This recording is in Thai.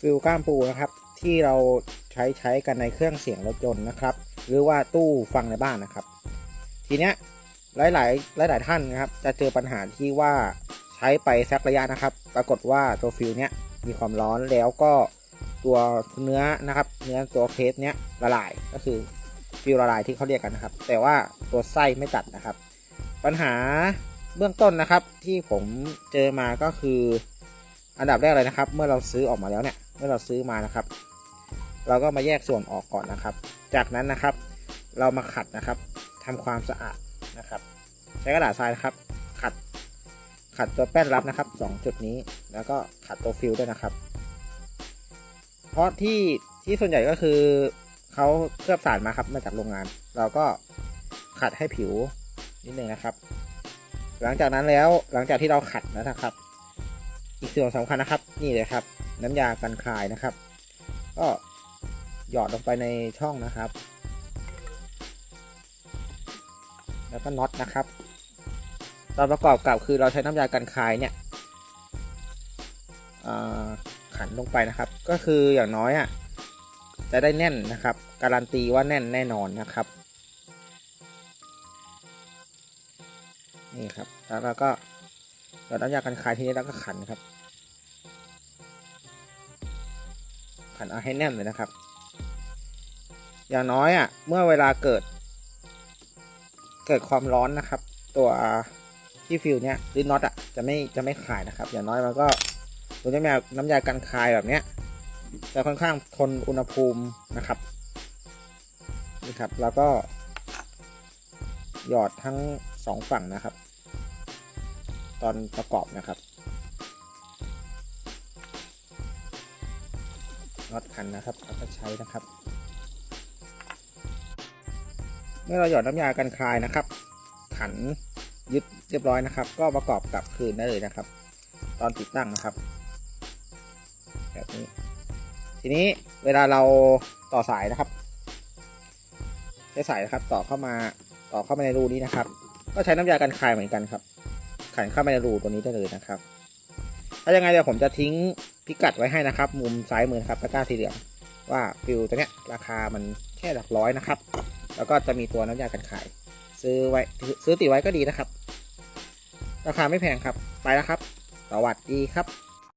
ฟิลก้ามปูนะครับ ที่เราใช้ใช้กันในเครื่องเสียงรถยนต์นะครับ หรือว่าตู้ฟังในบ้านนะครับ ทีเนี้ยหลายหลายหลายหลายๆท่านนะครับ จะเจอปัญหาที่ว่าใช้ไปสักระยะนะครับ ปรากฏว่าตัวฟิลเนี้ยมีความร้อนแล้วก็ตัวเนื้อนะครับ เนื้อตัวเคสเนี้ยละลายก็คือฟิลละลายที่เขาเรียกกันนะครับ แต่ว่าตัวไส้ไม่ตัดนะครับ ปัญหาเบื้องต้นนะครับที่ผมเจอมาก็คือ อันดับแรกเลยนะครับ เมื่อเราซื้อออกมาแล้วเนี่ย เมื่อเราซื้อมานะครับ เราก็มาแยกส่วนออกก่อนนะครับ จากนั้นนะครับ เรามาขัดนะครับทำความสะอาดนะครับ ใช้กระดาษทรายนะครับ ขัด ขัดตัวแป้นรับนะครับสองจุดนี้ แล้วก็ขัดตัวฟิลด้วยนะครับ เพราะที่ที่ส่วนใหญ่ก็คือเขาเคลือบสารมาครับมาจากโรงงาน เราก็ขัดให้ผิวนิดนึงนะครับ หลังจากนั้นแล้วหลังจากที่เราขัดแล้วนะครับ อีกส่วนสำคัญนะครับ นี่เลยครับ น้ำยากันคายนะครับ ก็หยอดลงไปในช่องนะครับ แล้วก็น็อตนะครับตอนประกอบกับคือเราใช้น้ำยากันคายเนี่ยขันลงไปนะครับ ก็คืออย่างน้อยอะจะได้แน่นนะครับ การันตีว่าแน่นแน่นอนนะครับนี่ครับแล้วเราก็ หยอดน้ำยากันคายทีนี้แล้วก็ขันครับ ขันเอาให้แน่นเลยนะครับ อย่างน้อยอะ เมื่อเวลาเกิด เกิดความร้อนนะครับ ตัวที่ฟิวเนี้ยหรือน็อตอะจะไม่จะไม่ขายนะครับ อย่างน้อยมันก็ตัวน้ำยาน้ำยากันคายแบบเนี้ยจะค่อนข้างทนอุณหภูมินะครับนี่ครับ แล้วก็หยอดทั้งสองฝั่งนะครับ ตอนประกอบนะครับน็อตคันนะครับแล้วก็ใช้นะครับ เมื่อเราหยอดน้ำยากันคลายนะครับ ขันยึดเรียบร้อยนะครับ ก็ประกอบกลับคืนได้เลยนะครับ ตอนติดตั้งนะครับ แบบนี้ ทีนี้เวลาเราต่อสายนะครับใช้สายนะครับ ต่อเข้ามาต่อเข้ามาในรูนี้นะครับ ก็ใช้น้ำยากันคลายเหมือนกันครับ ขันเข้าไปในรูตัวนี้ได้เลยนะครับ ถ้ายังไงเดี๋ยวผมจะทิ้งพิกัดไว้ให้นะครับ มุมซ้ายมือครับตะกร้าสีเหลืองว่าฟิลตัวเนี้ยราคามันแค่หลักร้อยนะครับ แล้วก็จะมีตัวน้ำยากันขาย ซื้อไว้ซื้อติดไว้ก็ดีนะครับ ราคาไม่แพงครับ ไปแล้วครับ สวัสดีครับ